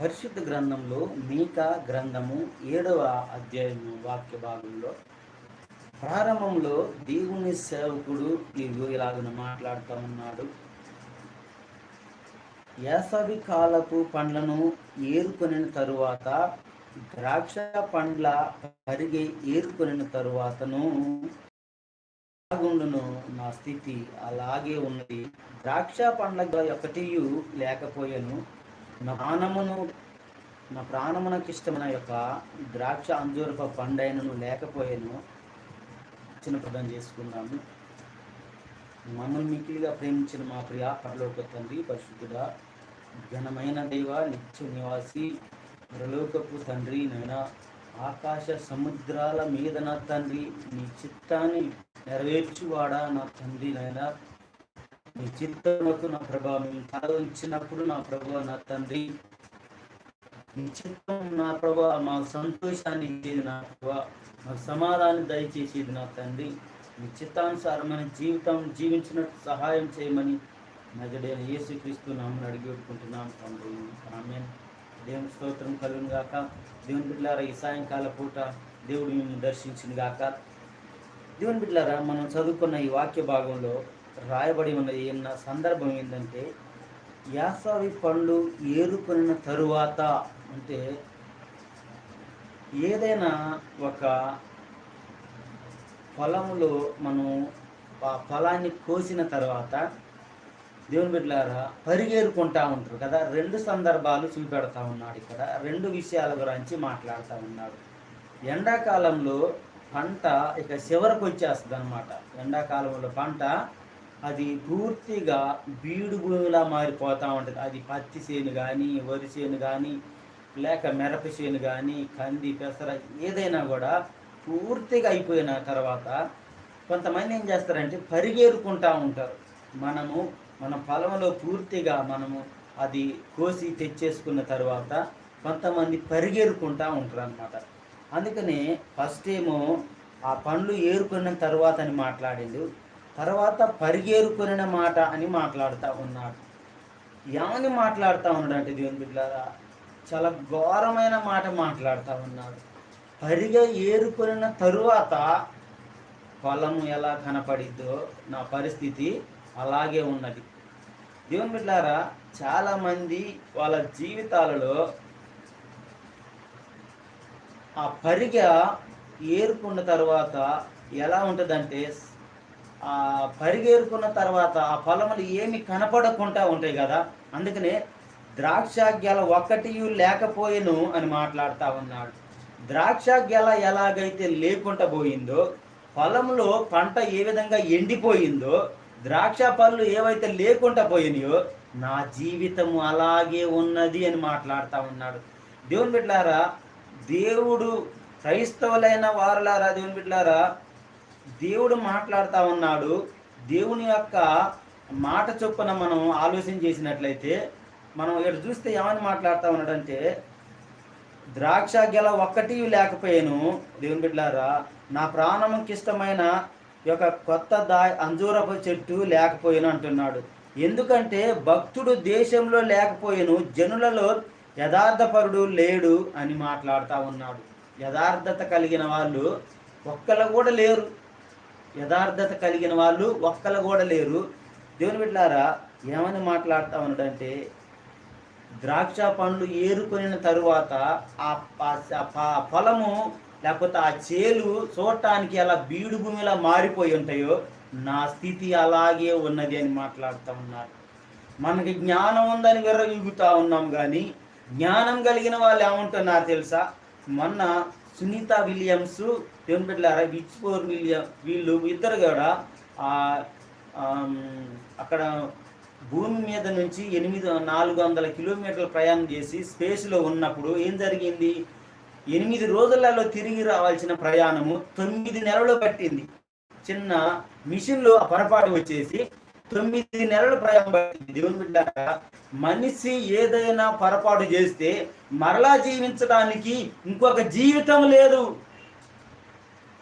పరిశుద్ధ గ్రంథంలో మీకా గ్రంథము ఏడవ అధ్యాయము వాక్య భాగంలో ప్రారంభంలో దేవుని సేవకుడు ఇదిగో ఇలాగను మాట్లాడుతూ ఉన్నాడు. వేసవి కాలపు పండ్లను ఏరుకొనిన తరువాత ద్రాక్ష పండ్ల పరిగి ఏరుకొనిన తరువాతను అలాగుండును నా స్థితి అలాగే ఉన్నది. ద్రాక్ష పండ్ల ఒకటియు లేకపోయాను నా ప్రాణమును నా ప్రాణమునకు ఇష్టమైన యొక్క ద్రాక్ష అంజూరప పండైనను లేకపోయాను చిన్న ప్రదానం చేసుకున్నాము మమ్మల్ని మిక్కిలిగా ప్రేమించిన మా ప్రియ పరలోక తండ్రి పరిశుద్ధుడా ఘనమైన దైవ నిత్య నివాసి పరలోకపు తండ్రి నైనా ఆకాశ సముద్రాల మీద నా తండ్రి నీ చిత్తాన్ని నెరవేర్చువాడా నా తండ్రి నైనా నీ చిత్తముకు నా ప్రభా మేము తల ఉంచినప్పుడు నా ప్రభా నా తండ్రి. నీ చిత్తం నా ప్రభా మా సంతోషాన్ని ఇచ్చేది నా ప్రభా మాకు సమాధానం దయచేసేది నా తండ్రి. నీ చిత్తానుసారమైన జీవితం జీవించినట్టు సహాయం చేయమని నజడైన యేసుక్రీస్తు నామని అడిగి పెట్టుకుంటున్నాం తండ్రి. ఆమె దేవుని స్తోత్రం కలుగును గాక. దేవుని బిడ్డలారా ఈ సాయంకాల పూట దేవుడు మేము దర్శించిన గాక. దేవుని బిడ్డలారా మనం చదువుకున్న ఈ వాక్య భాగంలో రాయబడి ఉన్న ఏన్న సందర్భం ఏంటంటే యాసవి పండ్లు ఏరుకొనిన తరువాత అంటే ఏదైనా ఒక పొలంలో మనం ఆ పొలాన్ని కోసిన తర్వాత దేవుని బిడ్డలారా పరిగేరుకుంటా ఉంటారు కదా. రెండు సందర్భాలు చూపెడతా ఉన్నాడు ఇక్కడ. రెండు విషయాల గురించి మాట్లాడుతూ ఉన్నాడు. ఎండాకాలంలో పంట ఇక చివరకు వచ్చేస్తుంది అనమాట ఎండాకాలంలో పంట అది పూర్తిగా బీడు భూమిలా మారిపోతూ ఉంటుంది. అది పత్తి చేను కానీ వరి చేను కానీ లేక మిరప చేను కానీ కంది పెసర ఏదైనా కూడా పూర్తిగా అయిపోయిన తర్వాత కొంతమంది ఏం చేస్తారంటే పరిగేరుకుంటా ఉంటారు. మనము మన పొలంలో పూర్తిగా మనము అది కోసి తెచ్చేసుకున్న తర్వాత కొంతమంది పరిగేరుకుంటా ఉంటారు అనమాట అందుకని ఫస్ట్ ఏమో ఆ పండ్లు ఏరుకున్న తర్వాత అని మాట్లాడిండు. తర్వాత పరిగేరుకొనిన మాట అని మాట్లాడుతూ ఉన్నాడు. ఏమని మాట్లాడుతూ ఉన్నాడు అంటే దేవుని బిడ్డలారా చాలా ఘోరమైన మాట మాట్లాడుతూ ఉన్నాడు. పరిగె ఏరుకొనిన తరువాత ఫలము ఎలా కనపడిద్దో నా పరిస్థితి అలాగే ఉన్నది. దేవుని బిడ్డారా చాలామంది వాళ్ళ జీవితాలలో ఆ పరిగ ఏరుకున్న తర్వాత ఎలా ఉంటుందంటే పరిగేరుకున్న తర్వాత ఆ పొలములు ఏమి కనపడకుండా ఉంటాయి కదా అందుకనే ద్రాక్ష గెల ఒక్కటి లేకపోయేను అని మాట్లాడుతూ ఉన్నాడు. ద్రాక్ష గెల ఎలాగైతే లేకుండా పోయిందో పొలంలో పంట ఏ విధంగా ఎండిపోయిందో ద్రాక్ష పళ్ళు ఏవైతే లేకుండా పోయినాయో నా జీవితము అలాగే ఉన్నది అని మాట్లాడుతూ ఉన్నాడు. దేవుని బిడ్డారా దేవుడు క్రైస్తవులైన వారులారా దేవుని బిడ్డారా దేవుడు మాట్లాడుతూ ఉన్నాడు. దేవుని యొక్క మాట చొప్పున మనం ఆలోచన చేసినట్లయితే మనం ఇక్కడ చూస్తే ఏమని మాట్లాడుతూ ఉన్నాడంటే ద్రాక్ష గెల ఒక్కటి లేకపోయాను. దేవుని బిడ్డారా నా ప్రాణంకి ఇష్టమైన యొక్క కొత్త దా అంజూరపు చెట్టు లేకపోయాను అంటున్నాడు. ఎందుకంటే భక్తుడు దేశంలో లేకపోయాను జనులలో యథార్థపరుడు లేడు అని మాట్లాడుతూ ఉన్నాడు. యథార్థత కలిగిన వాళ్ళు ఒక్కళ్ళు కూడా లేరు. యథార్థత కలిగిన వాళ్ళు ఒక్కలు కూడా లేరు. దేవుని బిడ్డారా ఏమని మాట్లాడుతూ ఉన్నాడంటే ద్రాక్ష పండ్లు ఏరుకొనిన తరువాత ఆ ఫలము పొలము లేకపోతే ఆ చేలు చూడటానికి అలా బీడు భూమిలా మారిపోయి ఉంటాయో నా స్థితి అలాగే ఉన్నది అని మాట్లాడుతూ ఉన్నారు. మనకి జ్ఞానం ఉందని విర్రవీగుతూ ఉన్నాం కానీ జ్ఞానం కలిగిన వాళ్ళు ఏమంటున్నారు తెలుసా? మొన్న సునీత విలియమ్స్ దేవుని విచ్ ఫోర్ విలియం వీళ్ళు ఇద్దరు కూడా అక్కడ భూమి మీద నుంచి ఎనిమిది నాలుగు వందల కిలోమీటర్ల ప్రయాణం చేసి స్పేస్లో ఉన్నప్పుడు ఏం జరిగింది? ఎనిమిది రోజులలో తిరిగి రావాల్సిన ప్రయాణము తొమ్మిది నెలలు పట్టింది. చిన్న మిషన్లో పొరపాటు వచ్చేసి తొమ్మిది నెలలు ప్రయాణం పట్టింది. దేవుని బిడ్డ మనిషి ఏదైనా పొరపాటు చేస్తే మరలా జీవించడానికి ఇంకొక జీవితం లేదు.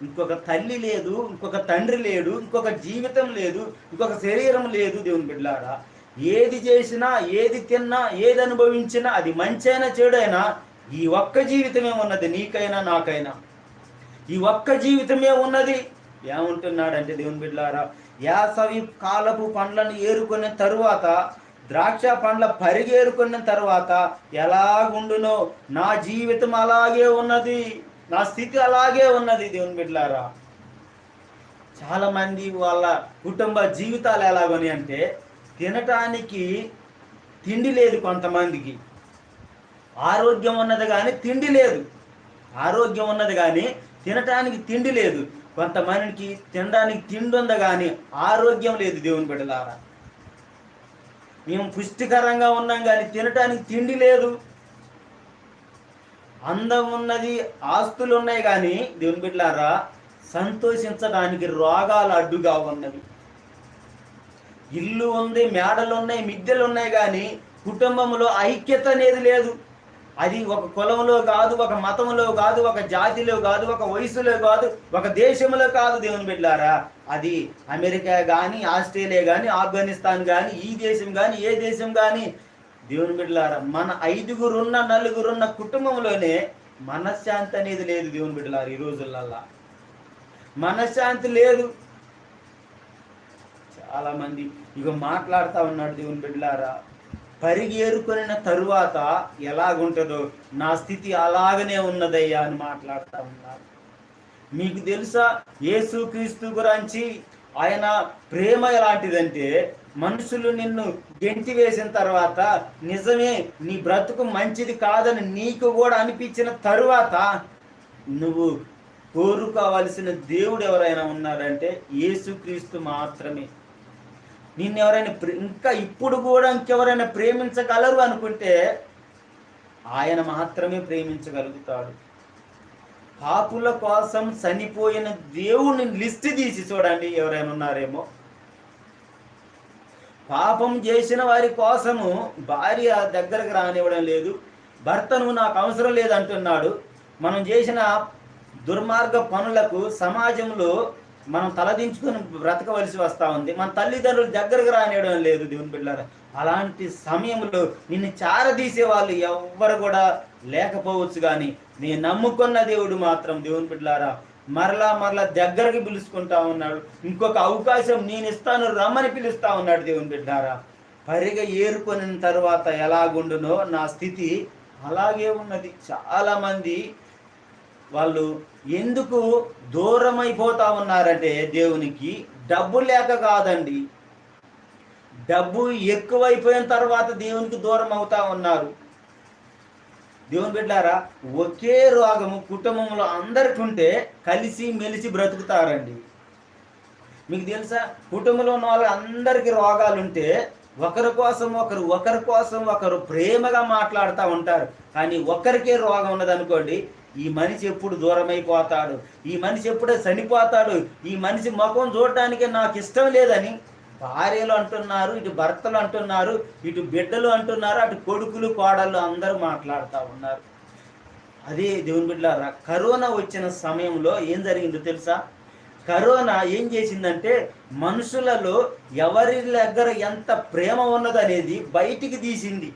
ఇంకొక తల్లి లేదు ఇంకొక తండ్రి లేడు ఇంకొక జీవితం లేదు ఇంకొక శరీరం లేదు దేవుని బిడ్డలారా ఏది చేసినా ఏది తిన్నా ఏది అనుభవించినా అది మంచైనా చెడైనా ఈ ఒక్క జీవితమే ఉన్నది నీకైనా నాకైనా. ఈ ఒక్క జీవితమే ఉన్నది. ఏమంటున్నాడంటే దేవుని బిడ్డలారా యాసవి కాలపు పండ్లను ఏరుకున్న తరువాత ద్రాక్ష పండ్ల పరిగేరుకున్న తర్వాత ఎలాగుండునో నా జీవితం అలాగే ఉన్నది. నా స్థితి అలాగే ఉన్నది దేవుని బిడ్డలారా. చాలామంది వాళ్ళ కుటుంబ జీవితాలు ఎలాగని అంటే తినటానికి తిండి లేదు కొంతమందికి. ఆరోగ్యం ఉన్నది కానీ తిండి లేదు. ఆరోగ్యం ఉన్నది కానీ తినటానికి తిండి లేదు. కొంతమందికి తినడానికి తిండి ఉంది కానీ ఆరోగ్యం లేదు దేవుని బిడ్డలారా. మేము పుష్టికరంగా ఉన్నాం కానీ తినటానికి తిండి లేదు. అందం ఉన్నది ఆస్తులు ఉన్నాయి కానీ దేవుని బిడ్డలారా సంతోషించడానికి రోగాలు అడ్డుగా ఉన్నవి. ఇల్లు ఉంది మేడలు ఉన్నాయి మిద్దెలు ఉన్నాయి కానీ కుటుంబంలో ఐక్యత అనేది లేదు. అది ఒక కులంలో కాదు ఒక మతంలో కాదు ఒక జాతిలో కాదు ఒక వయసులో కాదు ఒక దేశంలో కాదు దేవుని బిడ్డారా అది అమెరికా కానీ ఆస్ట్రేలియా కానీ ఆఫ్ఘనిస్తాన్ కానీ ఈ దేశం కానీ ఏ దేశం కానీ దేవుని బిడ్డలారా మన ఐదుగురున్న నలుగురున్న కుటుంబంలోనే మనశ్శాంతి అనేది లేదు దేవుని బిడ్డలారా ఈ రోజులల్లా. మనశ్శాంతి లేదు. చాలామంది ఇక మాట్లాడుతూ ఉన్నాడు దేవుని బిడ్డలారా పరిగేరుకొనిన తరువాత ఎలాగుంటుందో నా స్థితి అలాగనే ఉన్నదయ్యా అని మాట్లాడుతూ ఉన్నారు. మీకు తెలుసా యేసుక్రీస్తు గురించి ఆయన ప్రేమ ఎలాంటిదంటే మనుషులు నిన్ను గెంటి వేసిన తర్వాత నిజమే నీ బ్రతుకు మంచిది కాదని నీకు కూడా అనిపించిన తరువాత నువ్వు కోరుకోవలసిన దేవుడు ఎవరైనా ఉన్నారంటే యేసుక్రీస్తు మాత్రమే. నిన్ను ఎవరైనా ఇంకా ఇప్పుడు కూడా ఇంకెవరైనా ప్రేమించగలరు అనుకుంటే ఆయన మాత్రమే ప్రేమించగలుగుతాడు. పాపుల కోసం చనిపోయిన దేవుని లిస్ట్ తీసి చూడండి ఎవరైనా ఉన్నారేమో. పాపం చేసిన వారి కోసము భార్య దగ్గరకు రానివ్వడం లేదు. భర్తను నాకు అవసరం లేదు అంటున్నాడు. మనం చేసిన దుర్మార్గ పనులకు సమాజంలో మనం తలదించుకొని బ్రతకవలసి వస్తూ ఉంది. మన తల్లిదండ్రులు దగ్గరకు రానివ్వడం లేదు దేవుని బిడ్డారా అలాంటి సమయంలో నిన్ను చారదీసే వాళ్ళు ఎవ్వరు కూడా లేకపోవచ్చు కానీ నేను నమ్ముకున్న దేవుడు మాత్రం దేవుని బిడ్డారా మరలా మరలా దగ్గరికి పిలుచుకుంటా ఉన్నాడు. ఇంకొక అవకాశం నేను ఇస్తాను రమ్మని పిలుస్తా ఉన్నాడు దేవుని బిడ్డారా పరిగ ఏరుకొని తర్వాత ఎలాగుండునో నా స్థితి అలాగే ఉన్నది. చాలామంది వాళ్ళు ఎందుకు దూరం ఉన్నారంటే దేవునికి డబ్బు లేక కాదండి. డబ్బు ఎక్కువైపోయిన తర్వాత దేవునికి దూరం అవుతా ఉన్నారు. దేవుని బిడ్డారా ఒకే రోగము కుటుంబంలో అందరికి ఉంటే కలిసి మెలిసి బ్రతుకుతారండి. మీకు తెలుసా? కుటుంబంలో ఉన్న వాళ్ళకి అందరికి రోగాలు ఉంటే ఒకరి కోసం ఒకరు ఒకరి కోసం ఒకరు ప్రేమగా మాట్లాడుతూ ఉంటారు. కానీ ఒకరికే రోగం ఉన్నదనుకోండి ఈ మనిషి ఎప్పుడు దూరమైపోతాడు? ఈ మనిషి ఎప్పుడే చనిపోతాడు? ఈ మనిషి ముఖం చూడటానికి నాకు ఇష్టం లేదని భార్యలు అంటున్నారు ఇటు భర్తలు అంటున్నారు ఇటు బిడ్డలు అంటున్నారు అటు కొడుకులు కోడళ్ళు అందరూ మాట్లాడుతూ ఉన్నారు. అదే దేవుని బిడ్డలారా కరోనా వచ్చిన సమయంలో ఏం జరిగిందో తెలుసా? కరోనా ఏం చేసిందంటే మనుషులలో ఎవరి దగ్గర ఎంత ప్రేమ ఉన్నదనేది బయటికి తీసింది.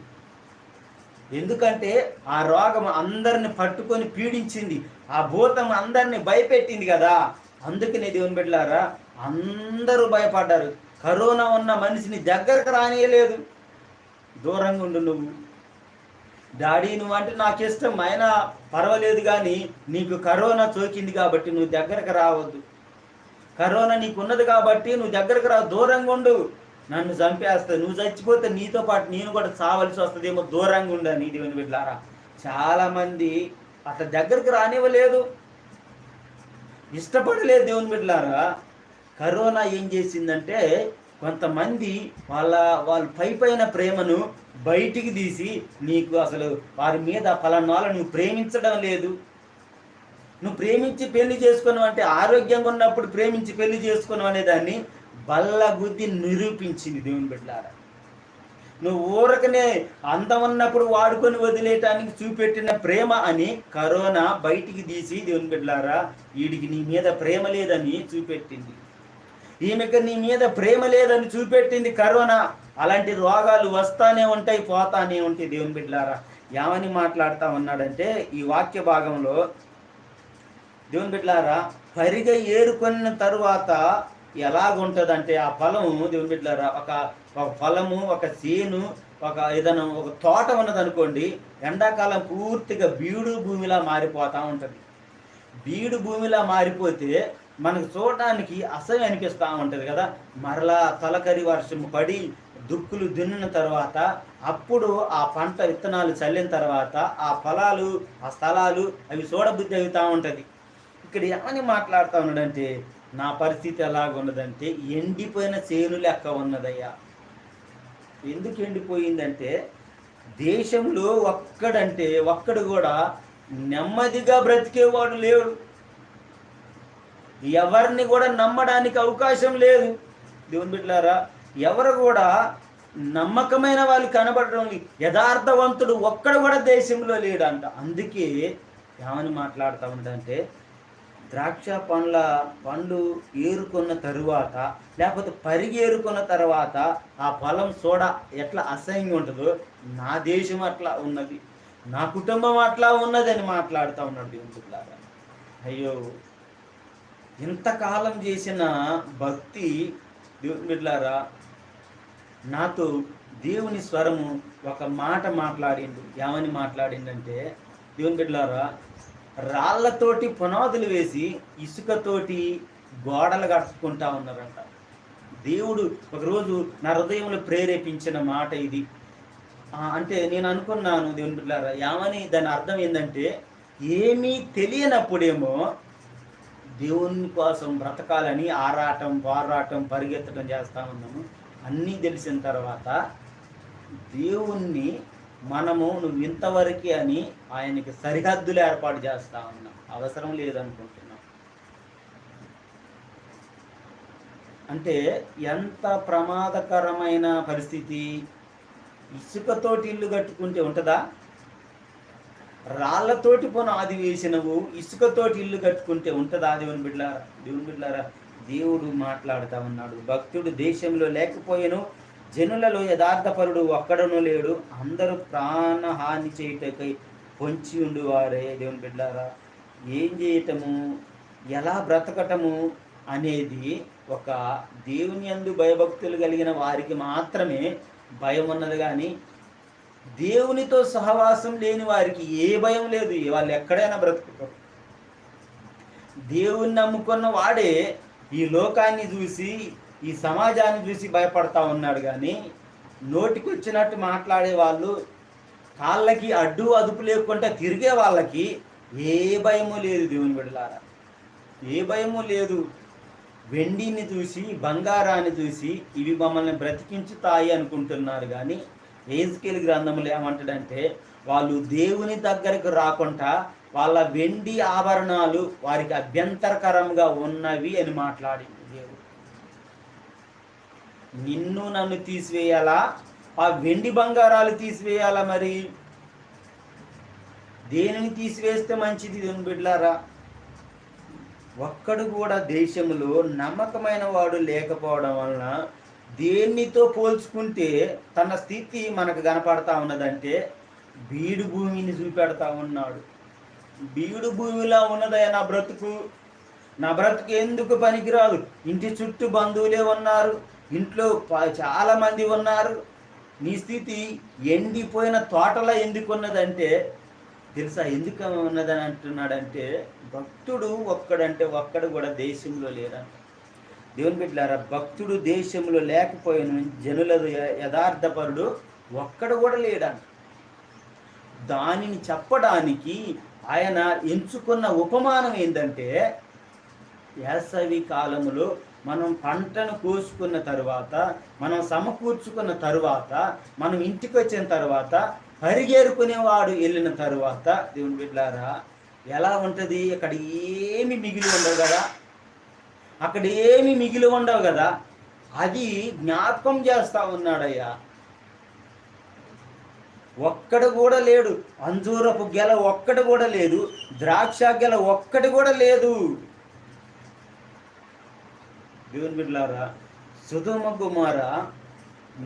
ఎందుకంటే ఆ రోగం అందరిని పట్టుకొని పీడించింది. ఆ భూతం అందరిని భయపెట్టింది కదా. అందుకనే దేవుని బిడ్డలారా అందరూ భయపడ్డారు. కరోనా ఉన్న మనిషిని దగ్గరకు రానియలేదు. దూరంగా ఉండు నువ్వు. డాడీ నువ్వు అంటే నాకు ఇష్టం అయినా పర్వాలేదు కానీ నీకు కరోనా సోకింది కాబట్టి నువ్వు దగ్గరకు రావద్దు. కరోనా నీకు ఉన్నది కాబట్టి నువ్వు దగ్గరకు రా. దూరంగా ఉండు. నన్ను చంపేస్తా నువ్వు చచ్చిపోతే నీతో పాటు నేను కూడా చావలసి వస్తుందేమో దూరంగా ఉండు నీ దేవుని బిడ్డారా చాలామంది అతని దగ్గరికి దగ్గరకు రానివ్వలేదు. ఇష్టపడలేదు దేవుని బిడ్డలారా. కరోనా ఏం చేసిందంటే కొంతమంది వాళ్ళ వాళ్ళ పై పైన ప్రేమను బయటికి తీసి నీకు అసలు వారి మీద ఫలానాల నువ్వు ప్రేమించడం లేదు. నువ్వు ప్రేమించి పెళ్ళి చేసుకున్నావు అంటే ఆరోగ్యంగా ఉన్నప్పుడు ప్రేమించి పెళ్ళి చేసుకున్నావు అనేదాన్ని బల్ల బుద్ధి నిరూపించింది దేవుని బిడ్డారా. నువ్వు ఊరకనే అందం ఉన్నప్పుడు వాడుకొని వదిలేయటానికి చూపెట్టిన ప్రేమ అని కరోనా బయటికి తీసి దేవుని బిడ్డలారా వీడికి నీ మీద ప్రేమ లేదని చూపెట్టింది. ఈమెకి నీ మీద ప్రేమ లేదని చూపెట్టింది కరోనా. అలాంటి రోగాలు వస్తానే ఉంటాయి పోతానే ఉంటాయి దేవుని బిడ్డలారా ఏమని మాట్లాడుతా ఉన్నాడంటే ఈ వాక్య భాగంలో దేవుని బిడ్డలారా పరిగ ఏరుకున్న తరువాత ఎలాగుంటుందంటే ఆ ఫలము దేవుని బిడ్డలారా ఒక ఒక ఫలము ఒక చేను ఒక ఏదైనా ఒక తోట ఉన్నదనుకోండి ఎండాకాలం పూర్తిగా బీడు భూమిలా మారిపోతూ ఉంటుంది. బీడు భూమిలా మారిపోతే మనకు చూడటానికి అసహ్యం అనిపిస్తూ ఉంటుంది కదా. మరలా తలకరి వర్షం పడి దుక్కులు దున్నిన తర్వాత అప్పుడు ఆ పంట విత్తనాలు చల్లిన తర్వాత ఆ ఫలాలు ఆ స్థలాలు అవి చూడబుద్ధి అవుతూ ఉంటుంది. ఇక్కడ ఏమని మాట్లాడుతూ ఉన్నాడంటే నా పరిస్థితి ఎలాగున్నదంటే ఎండిపోయిన చేను లెక్క ఉన్నదయ్యా. ఎందుకు ఎండిపోయిందంటే దేశంలో ఒక్కడంటే ఒక్కడు కూడా నెమ్మదిగా బ్రతికేవాడు లేడు. ఎవరిని కూడా నమ్మడానికి అవకాశం లేదు. దేవుని బిడ్డలారా ఎవరు కూడా నమ్మకమైన వాళ్ళు కనబడడం యథార్థవంతుడు ఒక్కడు కూడా దేశంలో లేడంట. అందుకే ఏమని మాట్లాడుతూ ఉందంటే ద్రాక్ష పండ్ల పండ్లు ఏరుకున్న తరువాత లేకపోతే పరిగి ఏరుకున్న తర్వాత ఆ ఫలం చూడ ఎట్లా అసహ్యంగా ఉంటుందో నా దేశం అట్లా ఉన్నది. నా కుటుంబం అట్లా ఉన్నదని మాట్లాడుతూ ఉన్నాడు దేవుని అయ్యో! ఇంతకాలం చేసిన భక్తి దేవుని నాతో దేవుని స్వరము ఒక మాట మాట్లాడిండు ఏమని మాట్లాడిందంటే దేవుని బిడ్డలారా రాళ్ళతోటి పునాదులు వేసి ఇసుకతోటి గోడలు కట్టుకుంటా ఉన్నారంట. దేవుడు ఒకరోజు నా హృదయంలో ప్రేరేపించిన మాట ఇది. అంటే నేను అనుకున్నాను దేవుని బిడ్డలారా ఏమని దాని అర్థం ఏంటంటే ఏమీ తెలియనప్పుడేమో దేవుని కోసం బ్రతకాలని ఆరాటం పోరాటం పరిగెత్తడం చేస్తా ఉన్నాము. అన్నీ తెలిసిన తర్వాత దేవుణ్ణి మనము నువ్వు ఇంతవరకే అని ఆయనకి సరిహద్దులు ఏర్పాటు చేస్తా ఉన్నాం. అవసరం లేదనుకుంటున్నాం. అంటే ఎంత ప్రమాదకరమైన పరిస్థితి? ఇసుకతోటి ఇల్లు కట్టుకుంటే ఉంటుందా? రాళ్ళతోటి ఆది వేసినవు ఇసుకతోటి ఇల్లు కట్టుకుంటే ఉంటుందా? దేవుని బిడ్లారా దేవుని బిడ్లారా దేవుడు మాట్లాడుతా ఉన్నాడు. భక్తుడు దేశంలో లేకపోయాను జనులలో యథార్థపరుడు ఒక్కడను లేడు. అందరూ ప్రాణహాని చేయుటకై పొంచి ఉండువారే. దేవుని బిడ్డారా ఏం చేయటము? ఎలా బ్రతకటము అనేది ఒక దేవుని యందు భయభక్తులు కలిగిన వారికి మాత్రమే భయం ఉన్నది కానీ దేవునితో సహవాసం లేని వారికి ఏ భయం లేదు. వాళ్ళు ఎక్కడైనా బ్రతుకుతారు. దేవుని నమ్ముకున్న వాడే ఈ లోకాన్ని చూసి ఈ సమాజాన్ని చూసి భయపడతా ఉన్నాడు కానీ నోటికి వచ్చినట్టు మాట్లాడే వాళ్ళు కాళ్ళకి అడ్డు అదుపు లేకుండా తిరిగే వాళ్ళకి ఏ భయము లేదు దేవుని బిడ్డలారా. ఏ భయము లేదు. వెండిని చూసి బంగారాన్ని చూసి ఇవి మమ్మల్ని బ్రతికించుతాయి అనుకుంటున్నారు కానీ ఏజ్కేల్ గ్రంథములు ఏమంటాడంటే వాళ్ళు దేవుని దగ్గరకు రాకుండా వాళ్ళ వెండి ఆభరణాలు వారికి అభ్యంతరకరంగా ఉన్నవి అని మాట్లాడింది. నిన్ను నన్ను తీసివేయాలా? ఆ వెండి బంగారాలు తీసివేయాలా మరి? దేనిని తీసివేస్తే మంచిది దేవుని బిడ్డలారా? ఒక్కడు కూడా దేశంలో నమ్మకమైన వాడు లేకపోవడం వలన దేనితో పోల్చుకుంటే తన స్థితి మనకు కనపడతా ఉన్నదంటే బీడు భూమిని చూపెడతా ఉన్నాడు. బీడు భూమిలా ఉన్నదే నా బ్రతుకు. నా బ్రతుకు ఎందుకు పనికిరాదు? ఇంటి చుట్టూ బంధువులే ఉన్నారు. ఇంట్లో ప- చాలా మంది ఉన్నారు. నీ స్థితి ఎండిపోయిన తోటలా ఎందుకు ఉన్నదంటే తెలుసా ఎందుకు ఉన్నదని అంటున్నాడంటే భక్తుడు ఒక్కడంటే ఒక్కడు కూడా దేశంలో లేరా దేవుని బిడ్డలారా భక్తుడు దేశంలో లేకపోయిన జనుల యథార్థపరుడు ఒక్కడు కూడా లేడంట. దానిని చెప్పడానికి ఆయన ఎంచుకున్న ఉపమానం ఏంటంటే వేసవి కాలంలో మనం పంటను కోసుకున్న తరువాత మనం సమకూర్చుకున్న తరువాత మనం ఇంటికి వచ్చిన తర్వాత పరిగేరుకునేవాడు వెళ్ళిన తరువాత దేవుని బిడ్డారా ఎలా ఉంటుంది? అక్కడ ఏమి మిగిలి ఉండవు కదా. అక్కడ ఏమి మిగిలి ఉండవు కదా. అది జ్ఞాపకం చేస్తా ఉన్నాడయ్యా. ఒక్కడు కూడా లేడు. అంజూరపు గెల ఒక్కడు కూడా లేదు. ద్రాక్ష గెల ఒక్కటి కూడా లేదు. దేవుని బిడ్డలారా సుధుమ కుమార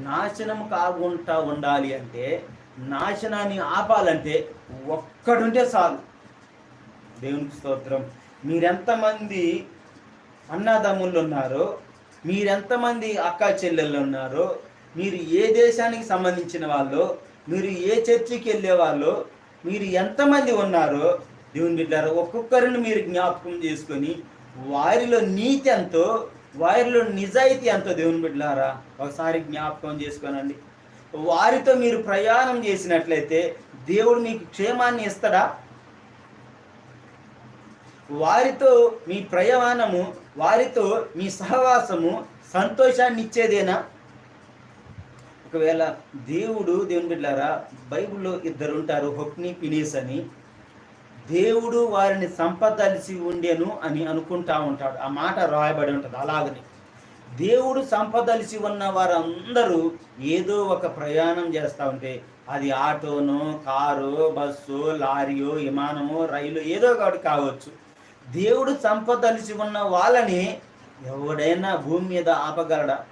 నాశనం కాకుండా ఉండాలి అంటే నాశనాన్ని ఆపాలంటే ఒక్కడుంటే చాలు. దేవునికి స్తోత్రం. మీరెంతమంది అన్నదమ్ముళ్ళు ఉన్నారో మీరెంతమంది అక్క చెల్లెళ్ళు ఉన్నారో మీరు ఏ దేశానికి సంబంధించిన వాళ్ళు మీరు ఏ చర్చికి వెళ్ళే వాళ్ళు మీరు ఎంతమంది ఉన్నారో దేవుని బిడ్డారో ఒక్కొక్కరిని మీరు జ్ఞాపకం చేసుకొని వారిలో నీతి ఎంతో వారిలో నిజాయితీ అంత దేవుని బిడ్డలారా? ఒకసారి జ్ఞాపకం చేసుకోనండి. వారితో మీరు ప్రయాణం చేసినట్లయితే దేవుడు మీకు క్షేమాన్ని ఇస్తాడా? వారితో మీ ప్రయాణము వారితో మీ సహవాసము సంతోషాన్ని ఇచ్చేదేనా? ఒకవేళ దేవుడు దేవుని బిడ్డారా బైబిల్లో ఇద్దరు ఉంటారు హొక్ని పినీస్ అని. దేవుడు వారిని సంపదలిసి ఉండెను అని అనుకుంటా ఉంటాడు. ఆ మాట రాయబడి ఉంటుంది. అలాగని దేవుడు సంపదలిసి ఉన్న వారందరూ ఏదో ఒక ప్రయాణం చేస్తూ ఉంటే అది ఆటోను కారు బస్సు లారీయో విమానము రైలు ఏదో ఒకటి కావచ్చు. దేవుడు సంపదలిసి ఉన్న వాళ్ళని ఎవడైనా భూమి మీద ఆపగలడా?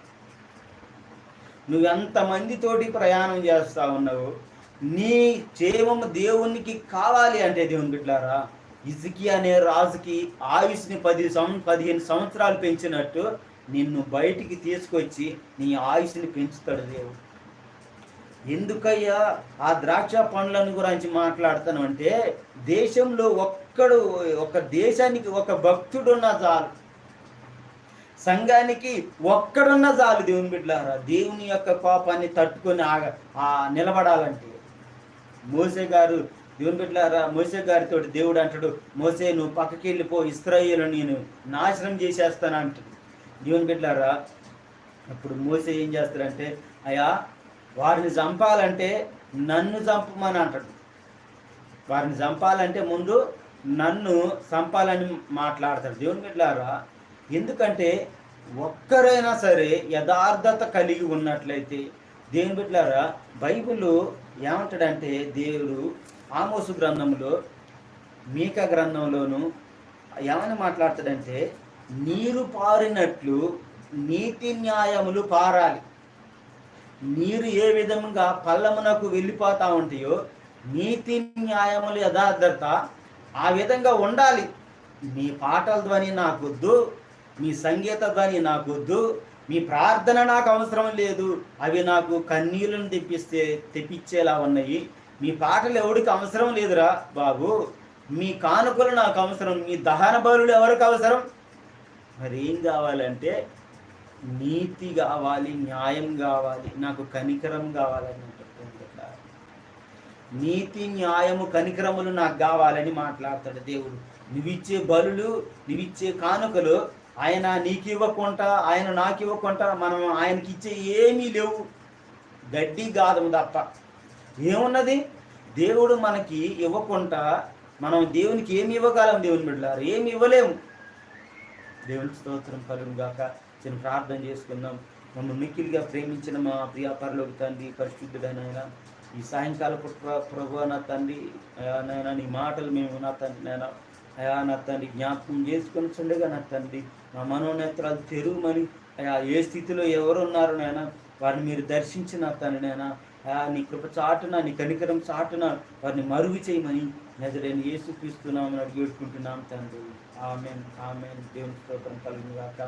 నువ్వెంతమందితోటి ప్రయాణం చేస్తూ ఉన్నావు? నీ క్షేమము దేవునికి కావాలి అంటే దేవుని బిడ్డారా ఇజుకి అనే రాజుకి ఆయుష్ని పది సం పదిహేను సంవత్సరాలు పెంచినట్టు నిన్ను బయటికి తీసుకొచ్చి నీ ఆయుష్ని పెంచుతాడు దేవుడు. ఎందుకయ్యా? ఆ ద్రాక్ష పండ్లను గురించి మాట్లాడతాను అంటే దేశంలో ఒక్కడు ఒక దేశానికి ఒక భక్తుడున్న చాలు. సంఘానికి ఒక్కడున్న చాలు దేవుని బిడ్డలారా దేవుని యొక్క కోపాన్ని తట్టుకొని ఆగ ఆ నిలబడాలంటే. మోసే గారు దేవుని బిడ్డలారా మోసే గారితో దేవుడు అంటాడు మోసే నువ్వు పక్కకి వెళ్ళిపో ఇస్రాయేలు నేను నాశనం చేసేస్తాను అంటాడు దేవుని బిడ్డలారా అప్పుడు మోసే ఏం చేస్తాడంటే అయ్యా వారిని చంపాలంటే నన్ను చంపమని అంటాడు. వారిని చంపాలంటే ముందు నన్ను చంపాలని మాట్లాడతాడు. దేవుని బిడ్డలారా ఎందుకంటే ఒక్కరైనా సరే యథార్థత కలిగి ఉన్నట్లయితే దేవుని బిడ్డలారా బైబిల్ ఏమంటాడంటే దేవుడు ఆమోసు గ్రంథంలో మీక గ్రంథంలోను ఏమని మాట్లాడతాడంటే నీరు పారినట్లు నీతి న్యాయములు పారాలి. నీరు ఏ విధంగా పల్లమునకు వెళ్ళిపోతూ ఉంటాయో నీతి న్యాయములు యథార్థత ఆ విధంగా ఉండాలి. మీ పాటల ధ్వని నాకొద్దు మీ సంగీత ధ్వని నాకొద్దు మీ ప్రార్థన నాకు అవసరం లేదు. అవి నాకు కన్నీళ్ళను తెప్పిస్తే తెప్పించేలా ఉన్నాయి. మీ పాటలు ఎవడికి అవసరం లేదురా బాబు. మీ కానుకలు నాకు అవసరం. మీ దహన బలులు ఎవరికి అవసరం? మరి ఏం కావాలంటే నీతి కావాలి న్యాయం కావాలి నాకు కనికరం కావాలని అంటున్నారు నీతి న్యాయము కనికరములు నాకు కావాలని మాట్లాడతాడు దేవుడు. నువ్విచ్చే బలులు నువ్విచ్చే కానుకలు ఆయన నీకు ఇవ్వకుండా ఆయన నాకు ఇవ్వకుండా మనం ఆయనకి ఇచ్చే ఏమీ లేవు. గడ్డి గాదము తప్ప. ఏమున్నది? దేవుడు మనకి ఇవ్వకుండా మనం దేవునికి ఏమి ఇవ్వగలం దేవుని బిడ్డలారు? ఏమి ఇవ్వలేము. దేవుని స్తోత్రం కలుగు గాక. చిన్న ప్రార్థన చేసుకుందాం. మమ్మల్ని మిక్కిలిగా ప్రేమించిన మా ప్రియ పరలోకి తండ్రి పరిశుద్ధుడైన ఈ సాయంకాల ప్రభు నా తండ్రి నాయన నీ మాటలు మేము నా తండ్రి నాయన. అయా నా తండ్రి జ్ఞాపకం చేసుకొని చుండగా నా తండ్రి నా మనోనేత్రాలు తెరువుమని అయా ఏ స్థితిలో ఎవరు ఉన్నారు నాయన వారిని మీరు దర్శించిన తండ్రి నాయన అయా నీ కృప చాటున నీ కనికరం చాటున వారిని మరుగు చేయమని నజరేని ఏసుక్రీస్తున్నామని అడిగి పెట్టుకుంటున్నాం తండ్రి. ఆమెన్ ఆమెన్. దేవుని స్తోత్రం కలుగుగాక